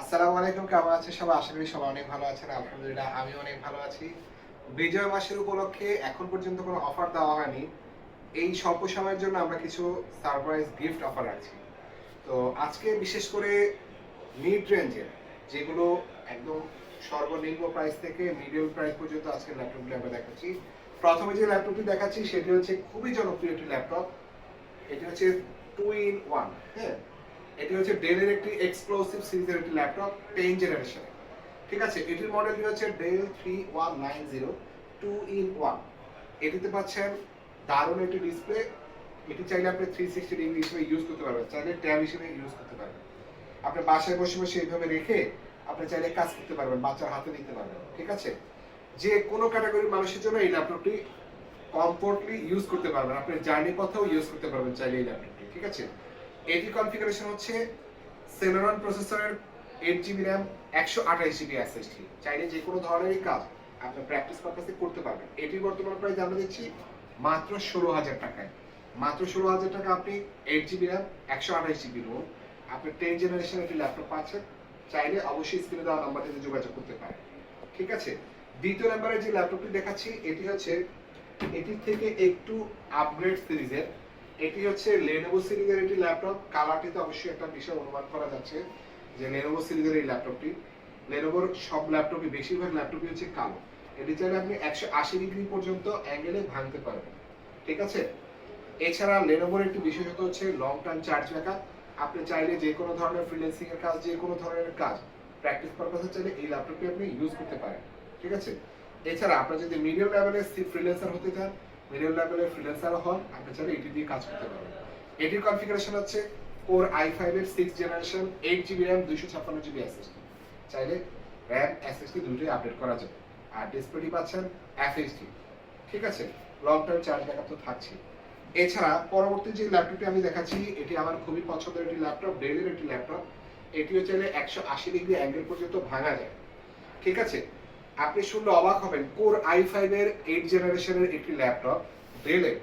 আসসালামু আলাইকুম, কেমন আছেন সবাই? আশা করি সবাই অনেক ভালো আছেন, আলহামদুলিল্লাহ আমি অনেক ভালো আছি। বিজয় মাসের উপলক্ষে এখন পর্যন্ত কোনো অফার দেওয়া হয়নি। এই স্বল্প সময়ের জন্য আমরা কিছু সারপ্রাইজ গিফট অফার রাখছি তো আজকে বিশেষ করে মিড রেঞ্জের যেগুলো একদম সর্বনিম্ন প্রাইস থেকে মিডিয়াম প্রাইস পর্যন্ত আজকে ল্যাপটপগুলো আমরা দেখাচ্ছি। প্রথমে যে ল্যাপটপটি দেখাচ্ছি, সেটি হচ্ছে খুবই জনপ্রিয় একটি ল্যাপটপ এটি হচ্ছে টু ইন ওয়ান হ্যাঁ? এটি হচ্ছে ডেলের একটি এক্সক্লুসিভ সিরিজের একটি ল্যাপটপ টেন জেনারেশন ঠিক আছে? এটির মডেলটি হচ্ছে Dell three one nine zero two in one এটিতে পাচ্ছেন দারুণ একটি ডিসপ্লে এটি চাইলে আপনি থ্রি সিক্সটি ডিগ্রি হিসেবে ইউজ করতে পারবেন। চাইলে ট্যাব হিসেবে ইউজ করতে পারবেন। আপনি বাসায় বসে বসে এইভাবে রেখে আপনি চাইলে কাজ করতে পারবেন, বাচ্চার হাতে দিতে পারবেন। ঠিক আছে? যে কোনো ক্যাটাগরির মানুষের জন্য এই ল্যাপটপটি কমফোর্টলি ইউজ করতে পারবেন। আপনি জার্নি পথেও ইউজ করতে পারবেন চাইলে এই ল্যাপটপটি ঠিক আছে? এটি কনফিগারেশন হচ্ছে সেলেরন প্রসেসরের এইট জিবি র্যাম একশো আঠাশ জিবি এসএসডি চাইলে যে কোনো ধরনেরই কাজ আপনি প্র্যাকটিস পারপাসে করতে পারবেন। এটির বর্তমান প্রাইস আমরা দিচ্ছি মাত্র ষোলো হাজার টাকায়। মাত্র ষোলো হাজার টাকা আপনি এইট জিবি র্যাম একশো আঠাশ জিবি রোম আপনি টেন জেনারেশন একটি ল্যাপটপ পাচ্ছেন। চাইলে অবশ্যই স্ক্রিনে দেওয়া নাম্বারটিতে যোগাযোগ করতে পারেন। ঠিক আছে? দ্বিতীয় নাম্বারে যে ল্যাপটপটি দেখাচ্ছি, এটি হচ্ছে, এটির থেকে একটু আপগ্রেড সিরিজের এটি হচ্ছে লেনোভো সিরিজের একটি ল্যাপটপ কালারটিতে অবশ্যই একটা বিষয় অনুমান করা যাচ্ছে যে লেনোভো সিরিজের এই ল্যাপটপটি লেনোভোর সব ল্যাপটপই বেশিরভাগ ল্যাপটপই হচ্ছে কালো। এটি চাইলে আপনি একশো আশি ডিগ্রি পর্যন্ত অ্যাঙ্গেলে ভাঙতে পারবেন ঠিক আছে? এছাড়া লেনোভোর একটি বিশেষত হচ্ছে লং টার্ম চার্জ ব্যাকআপ আপনি চাইলে যে কোনো ধরনের ফ্রিল্যান্সিং এর কাজ, যে কোনো ধরনের কাজ প্র্যাকটিস পারপাসে চাইলে এই ল্যাপটপটি আপনি ইউজ করতে পারেন। ঠিক আছে? এছাড়া আপনার যদি মিডিয়াম লেভেলের ফ্রিল্যান্সার হতে চান মিডিয়াম লেভেলের ফ্রিল্যান্সার হন, আপনি চাইলে এটি দিয়ে কাজ করতে পারবেন। এটির কনফিগারেশন হচ্ছে core i five six generation eight GB RAM দুইশো ছাপ্পান্ন জিবি এসএসডি চাইলে র্যাম এসএসডি দুটোই আপডেট করা যাবে আর ডিসপ্লেটি পাচ্ছেন এফএসডি ঠিক আছে? লং টার্ম চার্জ ব্যাকআপ তো থাকছে এছাড়া পরবর্তী যে ল্যাপটপটি আমি দেখাচ্ছি, এটি আমার খুবই পছন্দের একটি ল্যাপটপ ডেলের একটি ল্যাপটপ এটিও চাইলে একশো আশি ডিগ্রি অ্যাঙ্গেল পর্যন্ত ভাঙা যায়। ঠিক আছে? আপনি শুনলে অবাক হবেন, কোর আই ফাইভ এর এইট জেনারেশনের একটি ল্যাপটপ ডেলের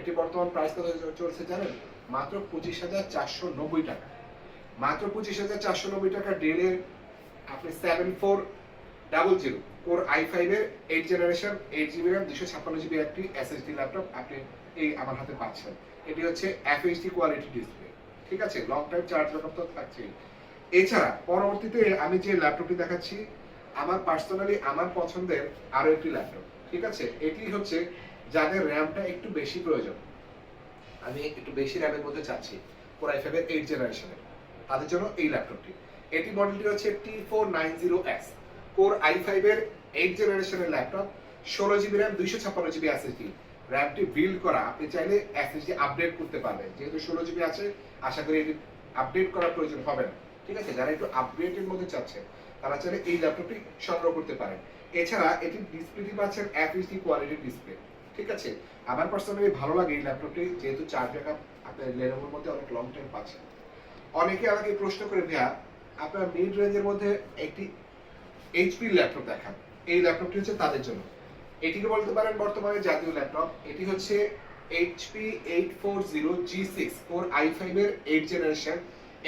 এটি বর্তমান প্রাইস কত চলছে জানেন? মাত্র পঁচিশ হাজার চারশো নব্বই টাকা। মাত্র পঁচিশ হাজার চারশো নব্বই টাকা ডেলের আপনি seven four double zero core i five এর eight generation eight GB RAM দুশো ছাপ্পান্ন জিবি একটি এসএসডি ল্যাপটপ আপনি এই আমার হাতে পাচ্ছেন। এটি হচ্ছে এফএইচডি কোয়ালিটি ডিসপ্লে ঠিক আছে? লং টাইম চার্জ ব্যাকআপ তো থাকছেই। এছাড়া পরবর্তীতে আমি যে ল্যাপটপটি দেখাচ্ছি আমার পার্সোনালি আমার পছন্দের আরও একটি ল্যাপটপ ঠিক আছে? এটি হচ্ছে যাদের র্যামটা একটু বেশি প্রয়োজন। আমি একটু বেশি র্যামের মধ্যে চাচ্ছি কোর আই ফাইভের এইট জেনারেশনের তাদের জন্য এই ল্যাপটপটি এটি মডেলটি হচ্ছে T four nine zero X core i ফাইভের এইট জেনারেশনের ল্যাপটপ ষোলো জিবি র্যাম দুইশো ছাপ্পান্ন জিবি এসএসডি র্যামটি বিল্ড করা, আপনি চাইলে এসএসডি আপডেট করতে পারবেন। যেহেতু ষোলো জিবি আছে, আশা করি এটি আপডেট করার প্রয়োজন হবে না। ঠিক আছে? যারা একটু আপডেটের মধ্যে চাচ্ছে তারা চাইলে এই ল্যাপটপটি সংগ্রহ করতে পারেন। এছাড়া এটি ডিসপ্লেটি পাচ্ছেন এফএইচডি কোয়ালিটির ডিসপ্লে ঠিক আছে? আমার পার্সোনালি ভালো লাগে এই ল্যাপটপটি, যেহেতু চার্জ ব্যাকআপ আপনার লেনোভোর মধ্যে অনেক লং টাইম পাচ্ছেন। অনেকে আমাকে প্রশ্ন করে, ভাইয়া, আপনার মিড রেঞ্জের মধ্যে একটি এইচপি ল্যাপটপ দেখান। এই ল্যাপটপটি হচ্ছে তাদের জন্য। এটিকে বলতে পারেন বর্তমানে জাতীয় ল্যাপটপ। এটি হচ্ছে HP eight four zero G six four i five এর eight generation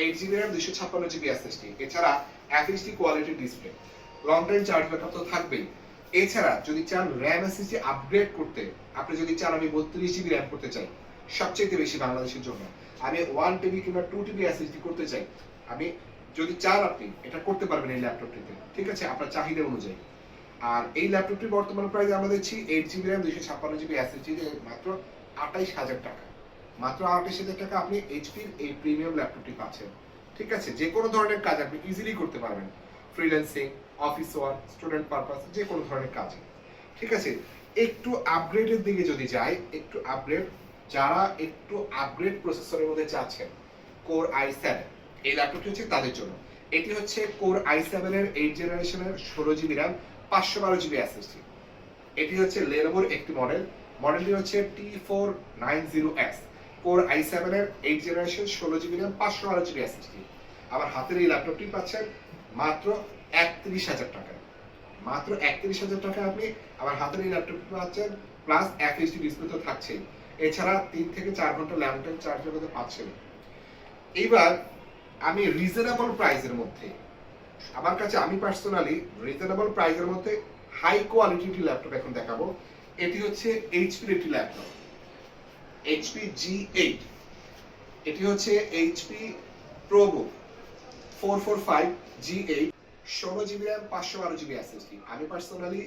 eight GB RAM দুশো ছাপ্পান্ন জিবি এসএসডি এছাড়া quality display long charge backup তো থাকবেই। এছাড়া যদি চান র্যাম এসএসডি আপগ্রেড করতে, আপনি যদি চান আমি বত্রিশ জিবি র্যাম করতে চাই সবচেয়ে বেশি বাংলাদেশের জন্য। আমি টিবি কিংবা টিবি এসএসডি করতে চাই। আমি যদি চান আপনি এটা করতে পারবেন এই ল্যাপটপটিতে ঠিক আছে? আপনার চাহিদা অনুযায়ী। আর এই ল্যাপটপটি বর্তমান প্রাইস আমরা দিচ্ছি এইট জিবি র্যাম দুইশো ছাপ্পান্ন জিবি এসএসডি মাত্র আঠাইশ হাজার টাকা। মাত্র আঠাইশ হাজার টাকা আপনি এইচপির এই প্রিমিয়াম ল্যাপটপটি পাচ্ছেন। ঠিক আছে, যে কোনো ধরনের কাজ আপনি ইজিলি করতে পারবেন। Freelancing office work student purpose যে কোনো ধরনের কাজ। ঠিক আছে, একটু আপগ্রেডের দিকে যদি যাই, একটু আপগ্রেড যারা একটু আপগ্রেড প্রসেসরের মধ্যে চাচ্ছেন কোর আই সেভেন এই ল্যাপটপটি হচ্ছে তাদের জন্য। এটি হচ্ছে কোর আই সেভেনের এইট জেনারেশনের ষোলো জিবি র্যাম পাঁচশো বারো জিবি এসএসডি এটি হচ্ছে লেনোভোর একটি মডেল মডেলটি হচ্ছে T four nine zero X core i সেভেনের এইট জেনারেশন ষোলো জিবি র্যাম পাঁচশো বারো জিবি এসএসডি আমার হাতের এই ল্যাপটপটি পাচ্ছেন মাত্র একত্রিশ হাজার টাকায়। মাত্র একত্রিশ হাজার টাকা আপনি আমার হাতের এই ল্যাপটপটি পাচ্ছেন প্লাস এফএইচডি ডিসপ্লে তো থাকছেই। এছাড়া তিন থেকে চার ঘণ্টা ল্যাপটপ চার্জ করতে পাচ্ছেন। এইবার আমি রিজনেবল প্রাইসের মধ্যে, আমার কাছে আমি পার্সোনালি রিজনেবল প্রাইসের মধ্যে হাই কোয়ালিটি ল্যাপটপ এখন দেখাবো। এটি হচ্ছে এইচপির একটি ল্যাপটপ এইচপি জি এইট এটি হচ্ছে HP ProBook four four five G eight ষোলো জিবি র্যাম পাঁচশো বারো জিবি এসএসডি আমি পার্সোনালি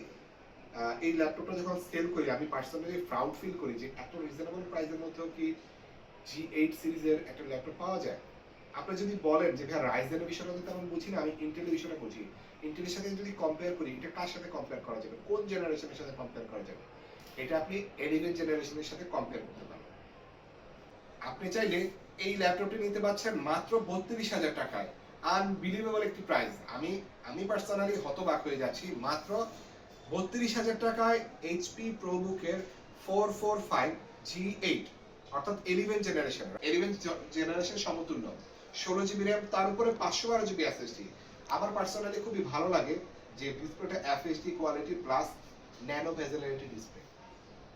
এই ল্যাপটপটা যখন সেল করি, আমি পার্সোনালি প্রাউড ফিল করি যে এত রিজনেবল প্রাইসের মধ্যেও কি জি এইট সিরিজের একটা ল্যাপটপ পাওয়া যায়? আপনি যদি বলেন যে ভাই রাইজেনের বিষয়টা তো তেমন বুঝি না, আমি ইন্টেলের বিষয়টা বুঝি। ইন্টেলের সাথে যদি কম্পেয়ার করি, এটা কার সাথে কম্পেয়ার করা যাবে? কোন জেনারেশনের সাথে কম্পেয়ার করা যাবে? এটা আপনি এলিভেন জেনারেশনের সাথে কম্পেয়ার করতে পারবেন আপনি চাইলে এই ল্যাপটপটি নিতে পারছেন মাত্র বত্রিশ হাজার টাকায়। আনবিলিভেবল একটি প্রাইস আমি আমি পার্সোনালি হতবাক হয়ে যাচ্ছি। মাত্র বত্রিশ হাজার টাকায় HP প্রোবুকের four four five G eight অর্থাৎ এলিভেন জেনারেশন এলিভেন জেনারেশন সমতুল্য। ষোলো জিবি র্যাম তার উপরে পাঁচশো বারো জিবি এসএসডি আমার পার্সোনালি খুবই ভালো লাগে যে ডিসপ্লেটা এফএসডি কোয়ালিটি প্লাস ন্যানো ভেজেলের একটি ডিসপ্লে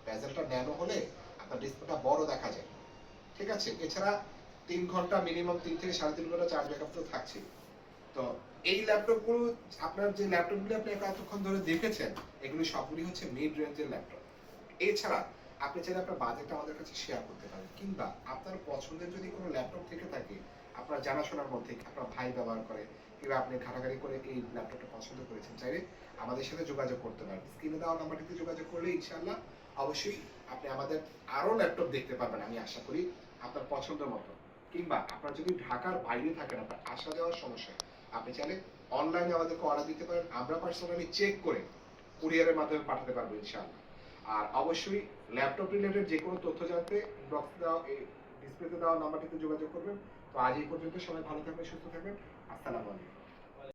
ভেজেলটা ন্যানো হলে আপনার ডিসপ্লেটা বড় দেখা যায়। ঠিক আছে? এছাড়া তিন ঘণ্টা মিনিমাম তিন থেকে সাড়ে তিন ঘণ্টা চার্জ ব্যাকআপ তো থাকছে তো এই ল্যাপটপগুলো আপনার যে ল্যাপটপগুলো আপনি এতক্ষণ ধরে দেখেছেন, এগুলি সবগুলি হচ্ছে মিড রেঞ্জের ল্যাপটপ এছাড়া আপনি চাইলে আপনার বাজেটটা আমাদের কাছে শেয়ার করতে পারেন, কিংবা আপনার পছন্দের যদি কোনো ল্যাপটপ থেকে থাকে, আপনার জানাশোনার মধ্যে আপনার ভাই ব্যবহার করে, কিংবা আপনি ঘাটাঘাটি করে এই ল্যাপটপটা পছন্দ করেছেন, চাইলে আমাদের সাথে যোগাযোগ করতে পারেন। স্ক্রিনে দেওয়া নাম্বারটিতে যোগাযোগ করলে ইনশাআল্লাহ অবশ্যই আপনি আমাদের আরও ল্যাপটপ দেখতে পারবেন, আমি আশা করি। আপনার পছন্দ মতো। কিংবা আপনার যদি ঢাকার বাইরে থাকেন আপনার আসা যাওয়ার সমস্যা, আপনি চাইলে অনলাইনে আমাদেরকে অর্ডার দিতে পারেন। আমরা পার্সোনালি চেক করে কুরিয়ারের মাধ্যমে পাঠাতে পারব ইনশাআল্লাহ। আর অবশ্যই ল্যাপটপ রিলেটেড যে কোনো তথ্য জানতে বক্স দেওয়া ডিসপ্লেতে দেওয়া নাম্বারটিতে যোগাযোগ করবেন। তো আজ এই পর্যন্ত সবাই ভালো থাকবেন, সুস্থ থাকবেন। আসসালামু আলাইকুম।